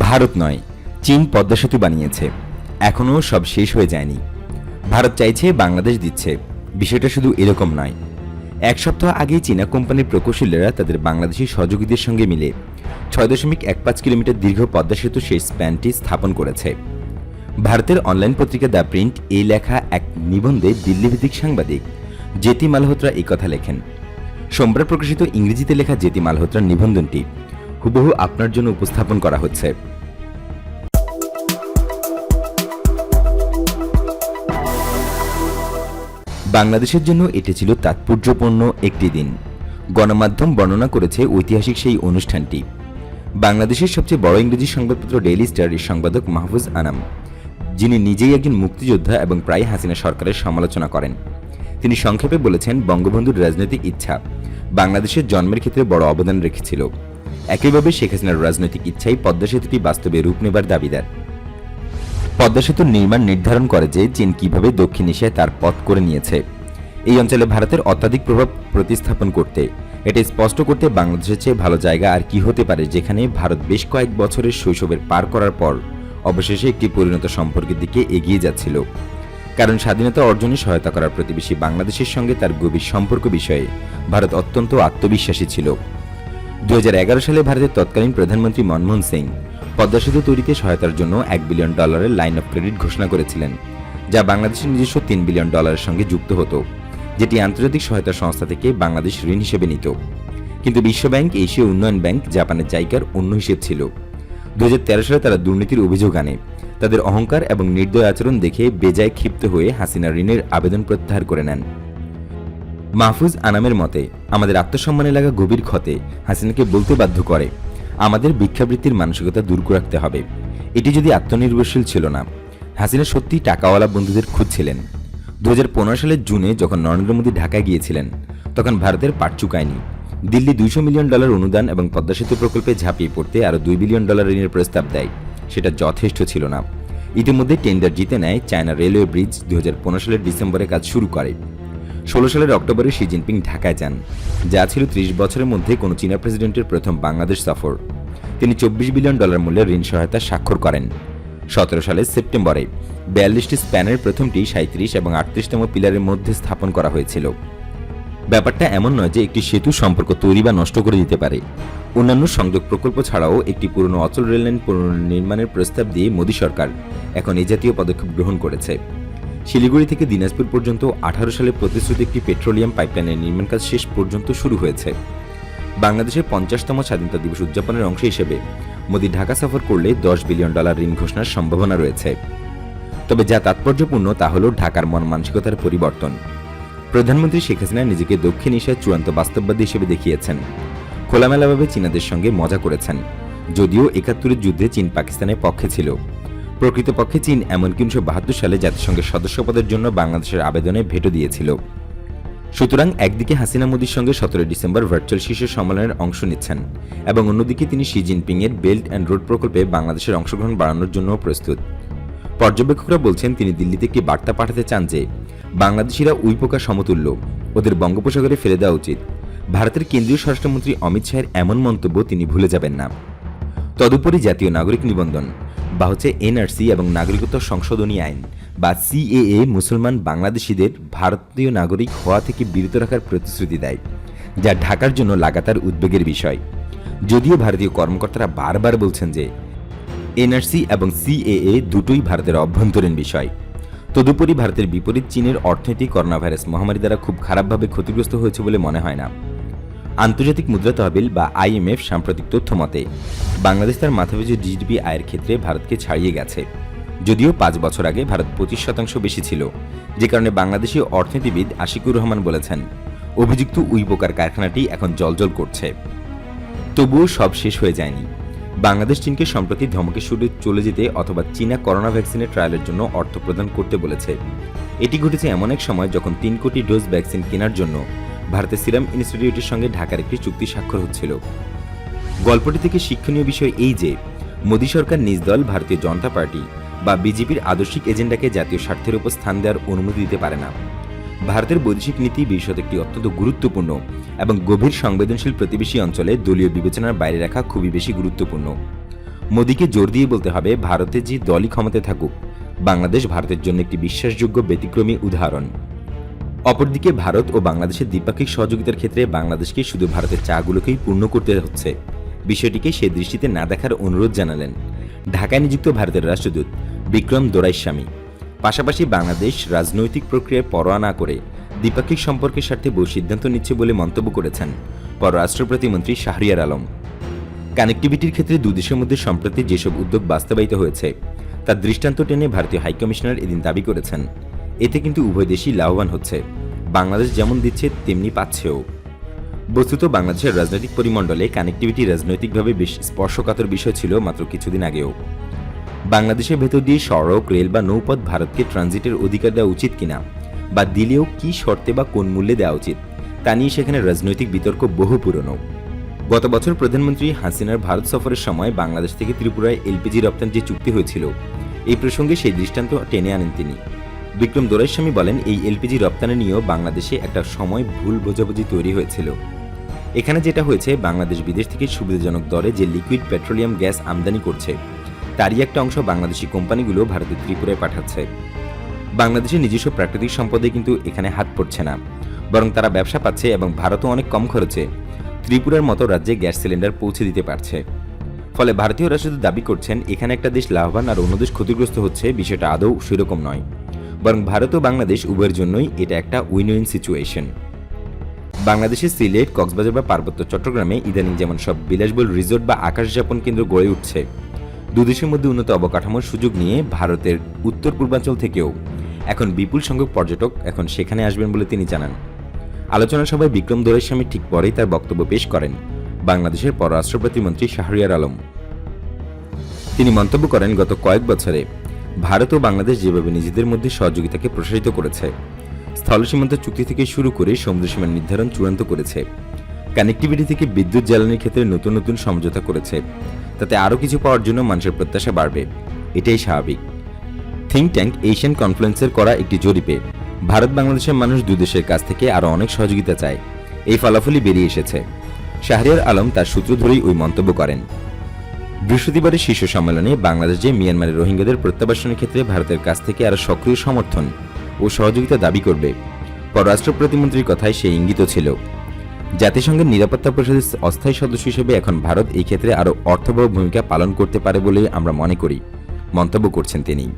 ভারত নয়, চীন পদ্মা সেতু বানিয়েছে। এখনও সব শেষ হয়ে যায়নি। ভারত চাইছে বাংলাদেশ দিচ্ছে। বিষয়টা শুধু এরকম নয়। এক সপ্তাহ আগেই চীনা কোম্পানির প্রকৌশলীরা তাদের বাংলাদেশি সহযোগীদের সঙ্গে মিলে ছয় দশমিক এক পাঁচ কিলোমিটার দীর্ঘ পদ্মা সেতু শেষ স্প্যানটি স্থাপন করেছে। ভারতের অনলাইন পত্রিকা দ্য প্রিন্ট এই লেখা এক নিবন্ধে দিল্লিভিত্তিক সাংবাদিক জেতি মালহোত্রা এই কথা লেখেন। সোমবার প্রকাশিত ইংরেজিতে লেখা জেতি মালহোত্রার নিবন্ধনটি হুবহু আপনার জন্য উপস্থাপন করা হচ্ছে। বাংলাদেশের জন্য এটি ছিল তাৎপর্যপূর্ণ একটি দিন। গণমাধ্যম বর্ণনা করেছে ঐতিহাসিক সেই অনুষ্ঠানটি। বাংলাদেশের সবচেয়ে বড় ইংরেজি সংবাদপত্র ডেইলি স্টার এর সংবাদক মাহফুজ আনাম, যিনি নিজেই একজন মুক্তিযোদ্ধা এবং প্রায় হাসিনা সরকারের সমালোচনা করেন। তিনি সংক্ষেপে বলেছেন, বঙ্গবন্ধুর রাজনৈতিক ইচ্ছা বাংলাদেশের জন্মের ক্ষেত্রে বড় অবদান রেখেছিল। একইভাবে শেখ হাসিনার রাজনৈতিক ইচ্ছাই পদ্মা সেতুটি বাস্তবে রূপ নেবার দাবিদার। পদ্মা সেতুর নির্মাণ নির্ধারণ করে যে চীন কীভাবে দক্ষিণ এশিয়ায় তার পথ করে নিয়েছে। এই অঞ্চলে ভারতের অত্যাধিক প্রভাব প্রতিস্থাপন করতে, এটা স্পষ্ট করতে বাংলাদেশের চেয়ে ভালো জায়গা আর কি হতে পারে যেখানে ভারত বেশ কয়েক বছরের শৈশবের পার করার পর অবশেষে একটি পরিণত সম্পর্কের দিকে এগিয়ে যাচ্ছিল। কারণ স্বাধীনতা অর্জনে সহায়তা করার প্রতিবেশী বাংলাদেশের সঙ্গে তার গভীর সম্পর্ক বিষয়ে ভারত অত্যন্ত আত্মবিশ্বাসী ছিল। দুই হাজার এগারো সালে ভারতের তৎকালীন প্রধানমন্ত্রী মনমোহন সিং পদ্মা সেতু তৈরিতে সহায়তার জন্য এক বিলিয়ন ডলারের লাইন অফ ক্রেডিট ঘোষণা করেছিলেন, যা বাংলাদেশের নিজস্ব তিন বিলিয়ন ডলারের সঙ্গে যুক্ত হতো, যেটি আন্তর্জাতিক সহায়তা সংস্থা থেকে বাংলাদেশ ঋণ হিসেবে নিত। কিন্তু বিশ্বব্যাংক, এশীয় উন্নয়ন ব্যাংক, জাপানের জায়গার অন্য হিসেব ছিল। দুই হাজার তেরো সালে তারা দুর্নীতির অভিযোগ আনে। তাদের অহংকার এবং নির্দয় আচরণ দেখে বেজায় ক্ষিপ্ত হয়ে হাসিনা ঋণের আবেদন প্রত্যাহার করে নেন। মাহফুজ আনামের মতে আমাদের আত্মসম্মানে লাগা গভীর ক্ষতে হাসিনাকে বলতে বাধ্য করে, আমাদের ভিক্ষাবৃত্তির মানসিকতা দূর রাখতে হবে। এটি যদি আত্মনির্ভরশীল ছিল না, হাসিনা সত্যি টাকাওয়ালা বন্ধুদের খুঁজছিলেন। দু হাজার পনেরো সালের জুনে যখন নরেন্দ্র মোদী ঢাকায় গিয়েছিলেন, তখন ভারতের পাট চুকায়নি। দিল্লি দুইশো মিলিয়ন ডলার অনুদান এবং পদ্মা সেতু প্রকল্পে ঝাঁপিয়ে পড়তে আরও দুই বিলিয়ন ডলার ঋণের প্রস্তাব দেয়, সেটা যথেষ্ট ছিল না। ইতিমধ্যে টেন্ডার জিতে নেয় চায়না রেলওয়ে ব্রিজ দু হাজার পনেরো সালের ডিসেম্বরে কাজ শুরু করে। ষোলো সালের অক্টোবরে শি জিনপিং ঢাকায় যান, যা ছিল ত্রিশ বছরের মধ্যে কোনো চীনা প্রেসিডেন্টের প্রথম বাংলাদেশ সফর। তিনি চব্বিশ বিলিয়ন ডলার মূল্যের ঋণ সহায়তা স্বাক্ষর করেন। সতেরো সালের সেপ্টেম্বরে বিয়াল্লিশটি স্প্যানের প্রথমটি সাঁত্রিশ এবং আটত্রিশতম পিলারের মধ্যে স্থাপন করা হয়েছিল। ব্যাপারটা এমন নয় যে একটি সেতু সম্পর্ক তৈরি বা নষ্ট করে দিতে পারে। অন্যান্য সংযোগ প্রকল্প ছাড়াও একটি পুরনো অচল রেললাইন পুনর্নির্মাণের প্রস্তাব দিয়ে মোদী সরকার এখন এই জাতীয় পদক্ষেপ গ্রহণ করেছে। শিলিগুড়ি থেকে দিনাজপুর পর্যন্ত আঠারো সালে প্রতিশ্রুত একটি পেট্রোলিয়াম পাইপলাইনের নির্মাণ কাজ শেষ পর্যন্ত শুরু হয়েছে। বাংলাদেশের পঞ্চাশতম স্বাধীনতা দিবস উদযাপনের অংশ হিসেবে মোদী ঢাকা সফর করলে দশ বিলিয়ন ডলার ঋণ ঘোষণার সম্ভাবনা রয়েছে। তবে যা তাৎপর্যপূর্ণ তা হল ঢাকার মন মানসিকতার পরিবর্তন। প্রধানমন্ত্রী শেখ হাসিনা নিজেকে দক্ষিণ এশিয়ার চূড়ান্ত বাস্তববাদী হিসেবে দেখিয়েছেন। খোলামেলাভাবে চীনাদের সঙ্গে মজা করেছেন, যদিও একাত্তরের যুদ্ধে চীন পাকিস্তানের পক্ষে ছিল। প্রকৃতপক্ষে চীন এমনকি উনিশশো বাহাত্তর সালে জাতিসংঘের সদস্যপদের জন্য বাংলাদেশের আবেদনে ভেটো দিয়েছিল। সুতরাং একদিকে হাসিনা মোদীর সঙ্গে সতেরো ডিসেম্বর ভার্চুয়াল শীর্ষ সম্মেলনের অংশ নিচ্ছেন এবং অন্যদিকে তিনি শি জিনপিং এর বেল্ট অ্যান্ড রোড প্রকল্পে বাংলাদেশের অংশগ্রহণ বাড়ানোর জন্য প্রস্তুত। পর্যবেক্ষকরা বলছেন, তিনি দিল্লিতে একটি বার্তা পাঠাতে চান যে, বাংলাদেশিরা উইপোকা সমতুল্য, ওদের বঙ্গোপসাগরে ফেলে দেওয়া উচিত। ভারতের কেন্দ্রীয় স্বরাষ্ট্রমন্ত্রী অমিত শাহের এমন মন্তব্য তিনি ভুলে যাবেন না। তদুপরি জাতীয় নাগরিক নিবন্ধন। বা হচ্ছে এনআরসি এবং নাগরিকত্ব সংশোধনী আইন বা সিএএ মুসলমান বাংলাদেশিদের ভারতীয় নাগরিক হওয়া থেকে বিরত রাখার প্রতিশ্রুতি দেয়, যা ঢাকার জন্য লাগাতার উদ্বেগের বিষয়। যদিও ভারতীয় কর্মকর্তারা বারবার বলছেন যে এনআরসি এবং সিএএ দুটোই ভারতের অভ্যন্তরীণ বিষয়। তদুপরি ভারতের বিপরীত চীনের অর্থনীতি করোনা ভাইরাস মহামারী দ্বারা খুব খারাপভাবে ক্ষতিগ্রস্ত হয়েছে বলে মনে হয় না। আন্তর্জাতিক মুদ্রা তহবিল বা আইএমএফ সাম্প্রতিক তথ্য মতে, বাংলাদেশ তার মাথাপিছু জিডিপি আয়ের ক্ষেত্রে ভারতকে ছাড়িয়ে গেছে। যদিও পাঁচ বছর আগে ভারত পঁচিশ শতাংশ বেশি ছিল, যে কারণে বাংলাদেশি অর্থনীতিবিদ আশিকুর রহমান বলেছেন, অভিযুক্ত উইপোকার কারখানাটি এখন জলজল করছে। তবুও সব শেষ হয়ে যায়নি। বাংলাদেশ চীনকে সম্প্রতি ধমকে সুরে চলে যেতে অথবা চীনা করোনা ভ্যাকসিনের ট্রায়ালের জন্য অর্থ প্রদান করতে বলেছে। এটি ঘটেছে এমন এক সময় যখন তিন কোটি ডোজ ভ্যাকসিন কেনার জন্য ভারতের সিরাম ইনস্টিটিউটের সঙ্গে ঢাকার একটি চুক্তি স্বাক্ষর হচ্ছিল। গল্পটি থেকে শিক্ষণীয় বিষয় এই যে, মোদী সরকার নিজ দল, ভারতীয় জনতা পার্টি বা বিজেপির আদর্শিক এজেন্ডাকে জাতীয় স্বার্থের উপর স্থান দেওয়ার অনুমতি দিতে পারে না। ভারতের বৈদেশিক নীতি বিশ্বত একটি অত্যন্ত গুরুত্বপূর্ণ এবং গভীর সংবেদনশীল প্রতিবেশী অঞ্চলে দলীয় বিবেচনার বাইরে রাখা খুবই বেশি গুরুত্বপূর্ণ। মোদীকে জোর দিয়ে বলতে হবে, ভারতে যে দলই ক্ষমতায় থাকুক, বাংলাদেশ ভারতের জন্য একটি বিশ্বাসযোগ্য ব্যতিক্রমী উদাহরণ। অপরদিকে ভারত ও বাংলাদেশের দ্বিপাক্ষিক সহযোগিতার ক্ষেত্রে বাংলাদেশকে শুধু ভারতের চাগুলোকেই পূর্ণ করতে হচ্ছে। বিষয়টিকে সে দৃষ্টিতে না দেখার অনুরোধ জানালেন। ঢাকায় নিযুক্ত ভারতের রাষ্ট্রদূত বিক্রম দোরাইস্বামী পাশাপাশি বাংলাদেশ রাজনৈতিক প্রক্রিয়ায় পরোয়া না করে দ্বিপাক্ষিক সম্পর্কের স্বার্থে বহু সিদ্ধান্ত নিচ্ছে বলে মন্তব্য করেছেন পররাষ্ট্র প্রতিমন্ত্রী শাহরিয়ার আলম। কানেক্টিভিটির ক্ষেত্রে দুদেশের মধ্যে সম্প্রতি যেসব উদ্যোগ বাস্তবায়িত হয়েছে, তার দৃষ্টান্ত টেনে ভারতীয় হাইকমিশনার এদিন দাবি করেছেন। এতে কিন্তু উভয় দেশই লাভবান হচ্ছে। বাংলাদেশ যেমন দিচ্ছে, তেমনি পাচ্ছেও। বস্তুত বাংলাদেশের রাজনৈতিক পরিমণ্ডলে কানেক্টিভিটি রাজনৈতিকভাবে বেশ স্পর্শকাতর বিষয় ছিল মাত্র কিছুদিন আগেও। বাংলাদেশের ভেতর দিয়ে সড়ক, রেল বা নৌপথ ভারতকে ট্রানজিটের অধিকার দেওয়া উচিত কিনা? বা দিলেও কি শর্তে বা কোন মূল্যে দেওয়া উচিত? তা নিয়ে সেখানে রাজনৈতিক বিতর্ক বহু পুরনো। গত বছর প্রধানমন্ত্রী হাসিনার ভারত সফরের সময় বাংলাদেশ থেকে ত্রিপুরায় এলপিজি রপ্তানির যে চুক্তি হয়েছিল, এই প্রসঙ্গে সেই দৃষ্টান্ত টেনে আনেন তিনি। বিক্রম দোরাইস্বামী বলেন, এই এলপিজি রপ্তানি নিয়েও বাংলাদেশে একটা সময় ভুল বোঝাবুঝি তৈরি হয়েছিল। এখানে যেটা হয়েছে, বাংলাদেশ বিদেশ থেকে সুবিধাজনক দরে যে লিকুইড পেট্রোলিয়াম গ্যাস আমদানি করছে, তারই একটা অংশ বাংলাদেশি কোম্পানিগুলো ভারতের ত্রিপুরায় পাঠাচ্ছে। বাংলাদেশের নিজস্ব প্রাকৃতিক সম্পদে কিন্তু এখানে হাত পড়ছে না। বরং তারা ব্যবসা পাচ্ছে এবং ভারতও অনেক কম খরচে ত্রিপুরার মতো রাজ্যে গ্যাস সিলিন্ডার পৌঁছে দিতে পারছে। ফলে ভারতীয় রাষ্ট্রদূত দাবি করছেন, এখানে একটা দেশ লাভবান আর অন্য দেশ ক্ষতিগ্রস্ত হচ্ছে বিষয়টা আদৌ সেরকম নয়। বরং ভারত ও বাংলাদেশ উভয়ের জন্যই এটা একটা উইন উইন সিচুয়েশন বাংলাদেশের সিলেট, কক্সবাজার বা পার্বত্য চট্টগ্রামে ইদানিং যেমন সব বিলাসবহুল রিসোর্ট বা আকাশযাপন কেন্দ্র গড়ে উঠছে দুদেশের মধ্যে উন্নত অবকাঠামোর সুযোগ নিয়ে ভারতের উত্তর পূর্বাঞ্চল থেকেও। এখন বিপুল সংখ্যক পর্যটক এখন সেখানে আসবেন বলে তিনি জানান। আলোচনা সভায় বিক্রম দোরাইস্বামী ঠিক পরেই তার বক্তব্য পেশ করেন বাংলাদেশের পররাষ্ট্র প্রতিমন্ত্রী শাহরিয়ার আলম। তিনি মন্তব্য করেন, গত কয়েক বছরে ভারত ও বাংলাদেশ যেভাবে নিজেদের মধ্যে সহযোগিতাকে প্রসারিত করেছে, স্থল সীমান্ত চুক্তি থেকে শুরু করে সমুদ্রসীমা নির্ধারণ চূড়ান্ত করেছে কানেক্টিভিটি থেকে বিদ্যুৎ জ্বালানির ক্ষেত্রে নতুন নতুন সমঝোতা করেছে, তাতে আরও কিছু পাওয়ার জন্য মানুষের প্রত্যাশা বাড়বে। এটাই স্বাভাবিক। থিঙ্ক ট্যাঙ্ক এশিয়ান কনফারেন্সের করা একটি জরিপে, ভারত বাংলাদেশের মানুষ দুই দেশের কাছ থেকে আরও অনেক সহযোগিতা চায়। এই ফলাফলই বেরিয়ে এসেছে। শাহরিয়ার আলম তার সূত্র ধরেই ওই মন্তব্য করেন। বৃহস্পতিবারের শীর্ষ সম্মেলনে বাংলাদেশ মিয়ানমারের রোহিঙ্গাদের প্রত্যাবাসনের ক্ষেত্রে ভারতের কাছ থেকে আরও সক্রিয় সমর্থন ও সহযোগিতা দাবি করবে। পররাষ্ট্র প্রতিমন্ত্রীর কথায় সে ইঙ্গিত ছিল। জাতিসংঘের নিরাপত্তা পরিষদের অস্থায়ী সদস্য হিসেবে এখন ভারত এই ক্ষেত্রে আরও অর্থবহ ভূমিকা পালন করতে পারে বলে আমরা মনে করি। মন্তব্য করছেন তিনি।